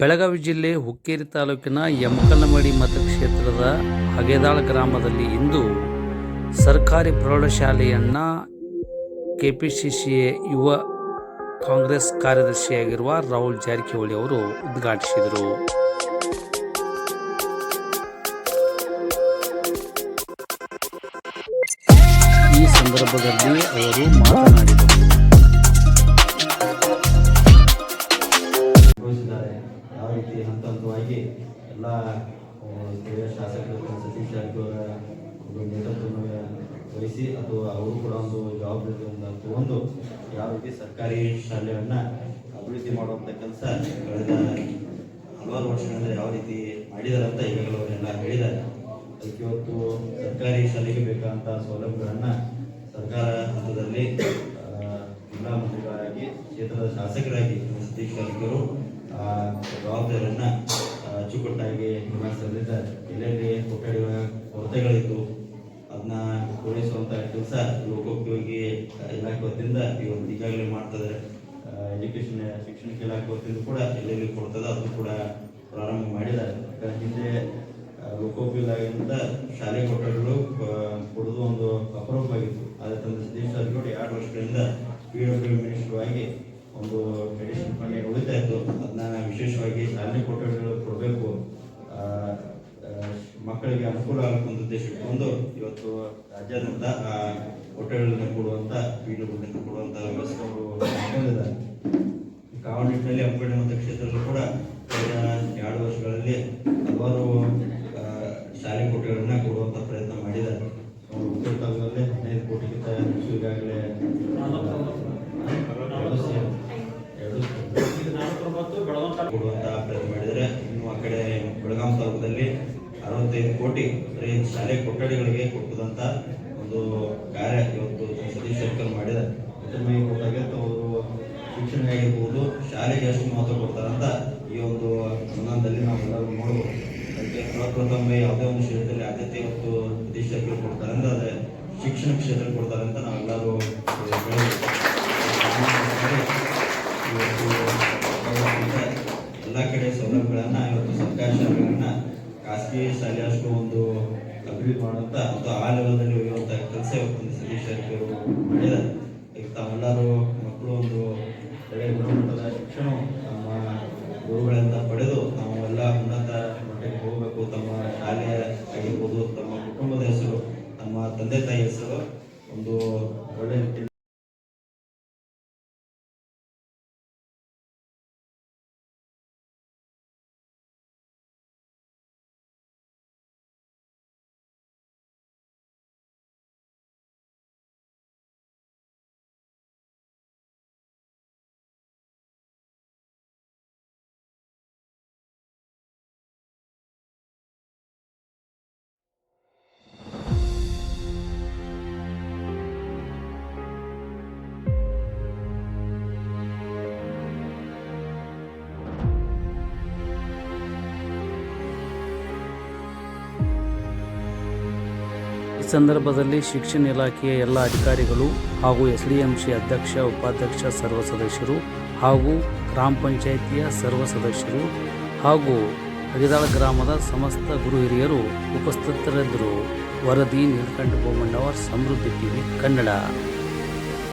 ಬೆಳಗಾವಿ ಜಿಲ್ಲೆ ಹುಕ್ಕೇರಿ ತಾಲೂಕಿನ ಯಮಕಲಮಡಿ ಮತಕ್ಷೇತ್ರದ ಹಗೆದಾಳ ಗ್ರಾಮದಲ್ಲಿ ಇಂದು ಸರ್ಕಾರಿ ಪ್ರೌಢಶಾಲೆಯನ್ನು ಕೆಪಿಸಿಸಿ ಯುವ ಕಾಂಗ್ರೆಸ್ ಕಾರ್ಯದರ್ಶಿಯಾಗಿರುವ ರಾಹುಲ್ ಜಾರಕಿಹೊಳಿ ಅವರು ಉದ್ಘಾಟಿಸಿದರು. ಈ ಸಂದರ್ಭದಲ್ಲಿ ಅವರು ಮಾತನಾಡಿದರು. ಎಲ್ಲ ಸ್ಥಳೀಯ ಶಾಸಕರು ಸತೀಶ್ ಜಾರಕಿಹೊಳ ಒಂದು ನೇತೃತ್ವವನ್ನು ವಹಿಸಿ ಅಥವಾ ಅವರು ಕೂಡ ಒಂದು ಜವಾಬ್ದಾರಿಯಿಂದ ತಗೊಂಡು ಯಾವ ರೀತಿ ಸರ್ಕಾರಿ ಶಾಲೆಯನ್ನು ಅಭಿವೃದ್ಧಿ ಮಾಡುವಂಥ ಕೆಲಸ ಕಳೆದ ಹಲವಾರು ವರ್ಷಗಳಿಂದ ಯಾವ ರೀತಿ ಮಾಡಿದ್ದಾರೆ ಅಂತ ಈಗಾಗಲೇ ಅವರೆಲ್ಲ ಹೇಳಿದ್ದಾರೆ. ಅದಕ್ಕೆ ಇವತ್ತು ಸರ್ಕಾರಿ ಶಾಲೆಗೆ ಬೇಕಾದಂಥ ಸೌಲಭ್ಯಗಳನ್ನು ಸರ್ಕಾರ ಹಂತದಲ್ಲಿ ಜಿಲ್ಲಾ ಮಂತ್ರಿಗಳಾಗಿ, ಕ್ಷೇತ್ರದ ಶಾಸಕರಾಗಿ ಸತೀಶ್ ಜಾರಕಿಹೊಳಿ ಜವಾಬ್ದಾರಿಯನ್ನು ಅಚ್ಚುಕಟ್ಟಾಗಿ ನಿಭಾಯಿಸಲಿದ್ದಾರೆ ಎಲ್ಲೆಲ್ಲಿ ಕೊಠಡಿಯ ಕೊರತೆಗಳಿತ್ತು. ಅದನ್ನ ಪೂರೈಸುವಂತಹ ಕೆಲಸ ಲೋಕೋಪಯೋಗಿ ಇಲಾಖೆ ವತಿಯಿಂದ ಇವತ್ತು ಈಗಾಗಲೇ ಮಾಡ್ತದೆ. ಎಜುಕೇಶನ್ ಶಿಕ್ಷಣ ಇಲಾಖೆ ವತಿಯಿಂದ ಕೂಡ ಎಲ್ಲೆಲ್ಲಿ ಕೊಡ್ತದೆ ಅದು ಕೂಡ ಪ್ರಾರಂಭ ಮಾಡಿದ್ದಾರೆ. ಹಿಂದೆ ಲೋಕೋಪಯೋಗಿ ಇಲಾಖೆಯಿಂದ ಶಾಲೆ ಕೊಠಡಿಗಳು ಕೊಡೋದು ಒಂದು ಅಪರೂಪವಾಗಿತ್ತು ಆದರೆ ತಂದೆ ಸತೀಶ್ ಜಾರಕಿಹೊಳಿ ಎರಡು ವರ್ಷಗಳಿಂದ ಪಿ ಡಬ್ಲ್ಯೂ ಮಿನಿಸ್ಟರ್ ಆಗಿ ಒಂದು ಏನು ಉಳಿತಾ ಇತ್ತು. ಅದನ್ನ ವಿಶೇಷವಾಗಿ ಶಾಲೆ ಕೊಠಡಿಗಳು ಕೊಡಬೇಕು. ಮಕ್ಕಳಿಗೆ ಅನುಕೂಲ ಆಗಬೇಕು ಒಂದು ಉದ್ದೇಶ ಒಂದು ಇವತ್ತು ರಾಜ್ಯಾದ್ಯಂತ ಕೊಠಡಿಗಳನ್ನ ಕೊಡುವಂತ ಬೀಡುಗಳನ್ನ ಕೊಡುವಂತ ವ್ಯವಸ್ಥೆ ಅವರು ಮಾಡಿದ್ದಾರೆ ಕಾವ ನಿಟ್ಟಿನಲ್ಲಿ ಹಂಪಿ ಕೂಡ ಎರಡು ವರ್ಷಗಳಲ್ಲಿ ಹಲವಾರು ಆ, ಶಾಲೆ ಕೊಠಡಿಗಳನ್ನ ಕೊಡುವಂತ ಪ್ರಯತ್ನ ಮಾಡಿದ್ದಾರೆ ಅವ್ರು ಉತ್ತರ ತಾಲೂಕಲ್ಲಿ ಹದಿನೈದು ಕೋಟಿಗಿಂತ ಹೆಚ್ಚು ಈಗಾಗಲೇ ಎರಡು ಸೇರಿ- ಎರಡು ಕೊಡುವಂತ ಪ್ರಯತ್ನ ಮಾಡಿದರೆ ಇನ್ನು ಆ ಕಡೆ ಬೆಳಗಾಂ ತಾಲೂಕದಲ್ಲಿ ಅರವತ್ತೈದು ಕೋಟಿ ಶಾಲೆ ಕೊಠಡಿಗಳಿಗೆ ಕೊಟ್ಟದಂತ ಒಂದು ಕಾರ್ಯ ಇವತ್ತು ಸತೀಶ್ ಸರ್ಕಲ್ ಮಾಡಿದೆ. ಅವರು ಶಿಕ್ಷಣ ಆಗಿರ್ಬೋದು ಶಾಲೆಗೆ ಎಷ್ಟು ಮಹತ್ವ ಕೊಡ್ತಾರಂತ ಈ ಒಂದು ಅನುದಾನದಲ್ಲಿ ನಾವೆಲ್ಲರೂ ನೋಡ್ಬೋದು. ಅದಕ್ಕೆ ಪ್ರಪ್ರಥಮ ಯಾವುದೇ ಒಂದು ಕ್ಷೇತ್ರದಲ್ಲಿ ಆದ್ಯತೆ ಇವತ್ತು ಸತೀಶ್ ಕೊಡ್ತಾರೆ ಅಂದ್ರೆ ಅದೇ ಶಿಕ್ಷಣ ಕ್ಷೇತ್ರಕ್ಕೆ ಕೊಡ್ತಾರೆ ಅಂತ ನಾವೆಲ್ಲರೂ ಕಡೆ ಸೌಲಭ್ಯಗಳನ್ನ ಇವತ್ತು ಸರ್ಕಾರಿ ಶಾಲೆಗಳನ್ನ ಖಾಸಗಿ ಶಾಲೆ ಅಷ್ಟು ಒಂದು ಅಭಿವೃದ್ಧಿ ಮಾಡುವಂತ ಅಥವಾ ಆ ಲೆವೆಲ್ನಲ್ಲಿ ಒಯ್ಯುವಂತ ಕೆಲಸ ಇವತ್ತು ಸತೀಶ್ ಅವರು ಮಾಡಿದ್ದಾರೆ. ತಾವೆಲ್ಲರೂ ಮಕ್ಕಳು ಒಂದು ಒಳ್ಳೆಯ ಗುಣಮಟ್ಟದ ಶಿಕ್ಷಣ ತಮ್ಮ ಗುರುಗಳಿಂದ ಪಡೆದು ತಾವು ಎಲ್ಲ ಉನ್ನತ ಮಟ್ಟಕ್ಕೆ ಹೋಗಬೇಕು. ತಮ್ಮ ಶಾಲೆ ಆಗಿರ್ಬೋದು, ತಮ್ಮ ಕುಟುಂಬದ ಹೆಸರು, ತಮ್ಮ ತಂದೆ ತಾಯಿ ಹೆಸರು ಒಂದು ಒಳ್ಳೆ ಈ ಸಂದರ್ಭದಲ್ಲಿ ಶಿಕ್ಷಣ ಇಲಾಖೆಯ ಎಲ್ಲ ಅಧಿಕಾರಿಗಳು ಹಾಗೂ ಎಸ್ ಡಿ ಎಂ ಸಿ ಅಧ್ಯಕ್ಷ, ಉಪಾಧ್ಯಕ್ಷ, ಸರ್ವ ಸದಸ್ಯರು ಹಾಗೂ ಗ್ರಾಮ ಪಂಚಾಯಿತಿಯ ಸರ್ವ ಸದಸ್ಯರು ಹಾಗೂ ಹರಿದಾಳ ಗ್ರಾಮದ ಸಮಸ್ತ ಗುರು ಹಿರಿಯರು ಉಪಸ್ಥಿತರಿದ್ದರು. ವರದಿ ನೀಲಕಂಠ ಬೊಮ್ಮಣ್ಣವರ್ ಸಮೃದ್ಧಿ ಟಿವಿ ಕನ್ನಡ.